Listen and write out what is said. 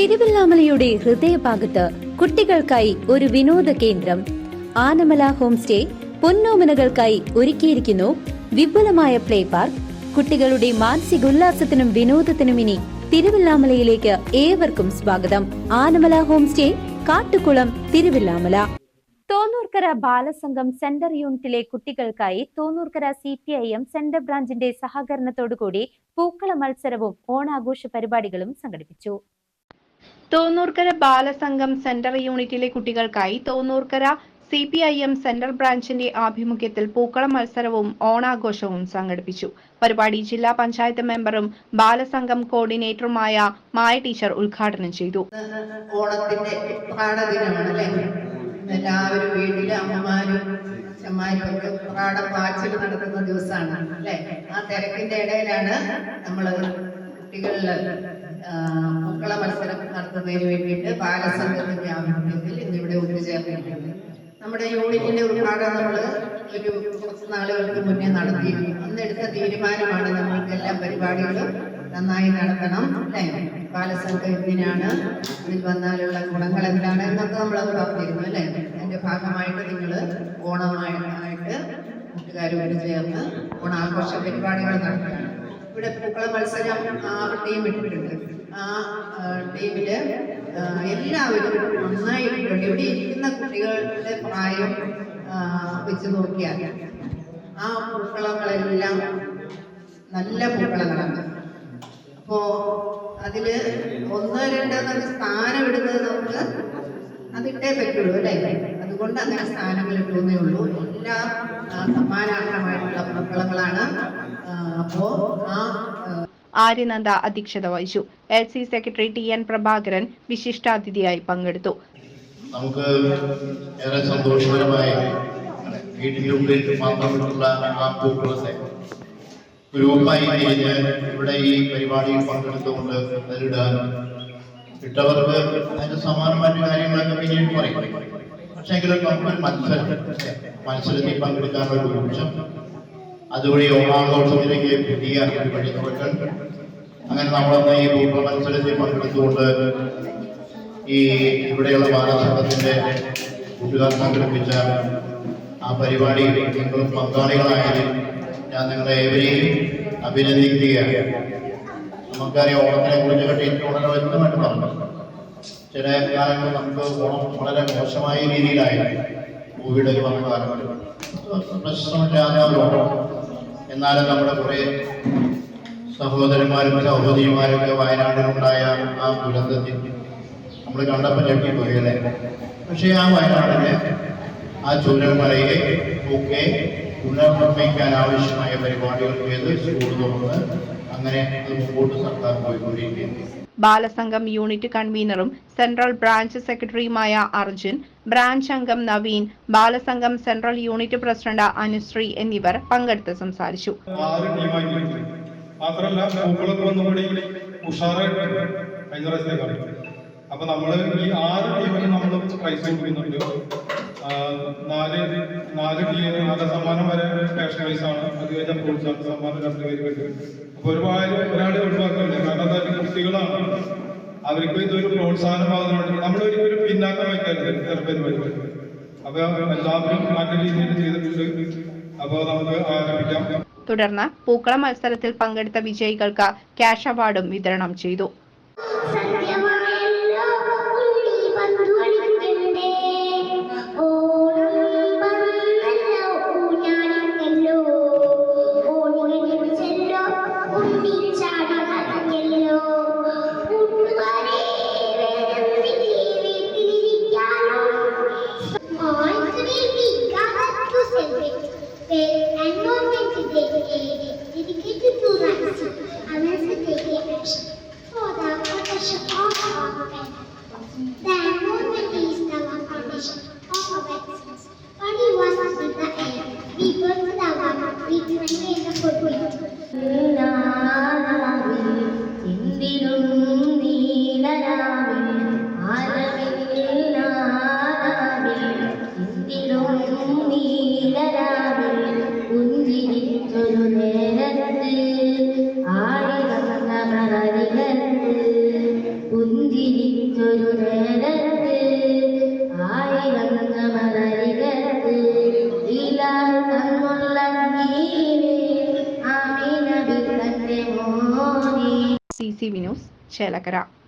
തിരുവല്ലാമലയുടെ ഹൃദയഭാഗത്ത് കുട്ടികൾക്കായി ഒരു വിനോദ കേന്ദ്രം. ആനമല ഹോം സ്റ്റേ പൊന്നോമനകൾക്കായി ഒരുക്കിയിരിക്കുന്നു. വിപുലമായ പ്ലേ പാർക്ക്. കുട്ടികളുടെ മാനസിക ഉല്ലാസത്തിനും വിനോദത്തിനും ഇനി തിരുവല്ലാമലയിലേക്ക് ഏവർക്കും സ്വാഗതം. Anamala home stay Kattukulam Thiruvallamala. Thonnurkara Balasangham centre യൂണിറ്റിലെ കുട്ടികൾക്കായി Thonnurkara C P I M centre ബ്രാഞ്ചിന്റെ സഹകരണത്തോടുകൂടി പൂക്കള മത്സരവും ഓണാഘോഷ പരിപാടികളും സംഘടിപ്പിച്ചു. തോന്നൂർക്കര ബാലസംഘം സെന്റർ യൂണിറ്റിലെ കുട്ടികൾക്കായി Thonnurkara C P I M centre ബ്രാഞ്ചിന്റെ ആഭിമുഖ്യത്തിൽ പൂക്കള മത്സരവും ഓണാഘോഷവും സംഘടിപ്പിച്ചു. പരിപാടി ജില്ലാ പഞ്ചായത്ത് മെമ്പറും ബാലസംഘം കോർഡിനേറ്ററുമായ മായ ടീച്ചർ ഉദ്ഘാടനം ചെയ്തു. ഓണത്തിന്റെ പ്രാടദിനമാണ് എല്ലാവരും അമ്മമാരും പാച്ചിൽ നടത്തുന്ന ദിവസമാണ് അല്ലേ? ആ തിരക്കിന്റെ ഇടയിലാണ് നമ്മൾ കുട്ടികളിൽ പൂക്കള മത്സരം നടത്തുന്നതിന് വേണ്ടിയിട്ട് ബാലസംഘത്തിന്റെ ആഭിമുഖ്യത്തിൽ ഇന്നിവിടെ ഒത്തുചേർന്നിട്ടുണ്ട്. നമ്മുടെ യൂണിറ്റിന്റെ ഉദ്ഘാടനം നമ്മൾ ഒരു കുറച്ച് നാളുകൾക്ക് മുന്നേ നടത്തി അന്ന് എടുത്ത തീരുമാനമാണ് നമ്മൾക്ക് എല്ലാ പരിപാടികളും നന്നായി നടത്തണം അല്ലേ? ബാലസംഘം എന്തിനാണ് ഇതിൽ വന്നാലുള്ള ഗുണങ്ങൾ എന്താണ് എന്നൊക്കെ നമ്മളത് പറഞ്ഞിരുന്നു അല്ലേ? അതിന്റെ ഭാഗമായിട്ട് നിങ്ങൾ ഓണമായിട്ട് കൂട്ടുകാരോട് ചേർന്ന് ഓണാഘോഷ പരിപാടികൾ നടത്തുകയാണ്. ഇവിടെ പൂക്കള മത്സരം ആ ടീം ഇട്ടിട്ടുണ്ട്. ആ ടീമിൽ എല്ലാവരും നന്നായി ഇട്ടിട്ടുണ്ട് ഇവിടെ ഇരിക്കുന്ന കുട്ടികളുടെ പ്രായം വെച്ച് നോക്കിയാൽ ആ പൂക്കളങ്ങളെല്ലാം നല്ല പൂക്കളങ്ങളാണ്. അപ്പോ അതിൽ ഒന്ന് രണ്ട് സ്ഥാനം ഇടുന്നത് നമുക്ക് അതിട്ടേ പറ്റുള്ളൂ അല്ലേ? അതുകൊണ്ട് അങ്ങനെ സ്ഥാനങ്ങൾ ഇട്ടുന്നേ ഉള്ളൂ. എല്ലാം സമ്മാനാർഹമായിട്ടുള്ള പൂക്കളങ്ങളാണ് ആ, അപ്പോ ആ ആര്യനന്ദ അധ്യക്ഷത വഹിച്ചു. L C secretary T N Prabhakaran വിശിഷ്ടാതിഥിയായി പങ്കെടുത്തു. നമുക്ക് ഏറെ സന്തോഷകരമായി വീടിന്റെ ഉള്ളിൽ മാത്രമുള്ള ആ പൂക്കളത്തെ ഗ്രൂപ്പായി തിരിഞ്ഞ് ഇവിടെ ഈ പരിപാടിയിൽ പങ്കെടുത്തുകൊണ്ട് അതിലിടാനും ഇട്ടവർക്ക് അതിന് സമാനമായിട്ട് കാര്യങ്ങളൊക്കെ പിന്നീട് പറയും പക്ഷേ എങ്കിലും നമുക്കൊരു മത്സരം മത്സരത്തിൽ പങ്കെടുക്കാനുള്ള ഒരു ഊർജം അതുവഴി ഓണാഘോഷത്തിലേക്ക് പുതിയ വഴി തുറക്കൽ അങ്ങനെ നമ്മളന്ന് ഈ പൂക്കള മത്സരത്തിൽ പങ്കെടുത്തുകൊണ്ട് ഈ ഇവിടെയുള്ള ബാലസംഘത്തിന്റെ കൂട്ടുകാർ സംഘടിപ്പിച്ച ആ പരിപാടിയിൽ നിങ്ങൾ പങ്കാളികളായാലും ഞാൻ നിങ്ങളെ ഏവരെയും അഭിനന്ദിക്കുകയാണ്. നമുക്കറിയാം ഓണത്തിനെ കുറിച്ച് കെട്ടിയിട്ട് വളരെ വ്യക്തമായിട്ട് പറഞ്ഞു. ചില കാലങ്ങളിൽ നമുക്ക് ഓണം വളരെ മോശമായ രീതിയിലായിരുന്നു. കോവിഡ് വന്ന കാലങ്ങളിൽ പ്രശ്നമില്ലാതെ ഓണം. എന്നാലും നമ്മുടെ കുറെ സഹോദരന്മാരും സഹോദരിമാരും ഒക്കെ വയനാട്ടിലുണ്ടായ ആ ദുരന്തത്തിൽ നമ്മൾ കണ്ടപ്പോൾ ഞെട്ടിപ്പോയല്ലേ പക്ഷേ ആ വയനാടിനെ ആ ചൂരന്മലയെ ഒക്കെ പുനർനിർമ്മിക്കാൻ ആവശ്യമായ പരിപാടികൾ ചെയ്ത് സ്കൂൾ തുറന്ന് അങ്ങനെ അത് മുമ്പോട്ട് സർക്കാർ പോയിക്കൊണ്ടിരിക്കുന്നു ബാലസംഘം യൂണിറ്റ് കൺവീനറും സെൻട്രൽ ബ്രാഞ്ച് സെക്രട്ടറിയുമായ അർജുൻ ബ്രാഞ്ച് അംഗം Naveen Balasangham central unit president Anusree എന്നിവർ പങ്കെടുത്ത് സംസാരിച്ചു. മാത്രമല്ല പൂക്കളൊക്കെ ഒന്നുകൂടി ഉഷാറായിട്ട് കഴിഞ്ഞ പ്രാവശ്യത്തേക്കാണ് അപ്പൊ നമ്മൾ ഈ ആറ് ടീമിന് നമ്മൾ പ്രൈസ് കൊടുക്കുന്നുണ്ട്. നാല് നാല് ടീമിന് നാല് സമ്മാനം വരെ ആണ് അത് കഴിഞ്ഞാൽ പ്രോത്സാഹന സമ്മാനം രണ്ട് പേര് കിട്ടും അപ്പൊ ഒരുപാട് ഒരാളെ ഒഴിവാക്കില്ല കാരണം എന്താ കുട്ടികളാണ്. അവർക്ക് ഇതൊരു പ്രോത്സാഹനമാകുന്നുണ്ട് നമ്മൾ ഒരിക്കലും പിന്നാക്കം വയ്ക്കരുത്. പരിപാടികൾ അപ്പൊ എല്ലാവരും നല്ല രീതിയിൽ ചെയ്തിട്ടുണ്ട്. അപ്പൊ നമുക്ക് ആരംഭിക്കാം. തുടർന്ന് പൂക്കള മത്സരത്തിൽ പങ്കെടുത്ത വിജയികൾക്ക് ക്യാഷ് അവാർഡും വിതരണം ചെയ്തു. Sibinus, Chelakara.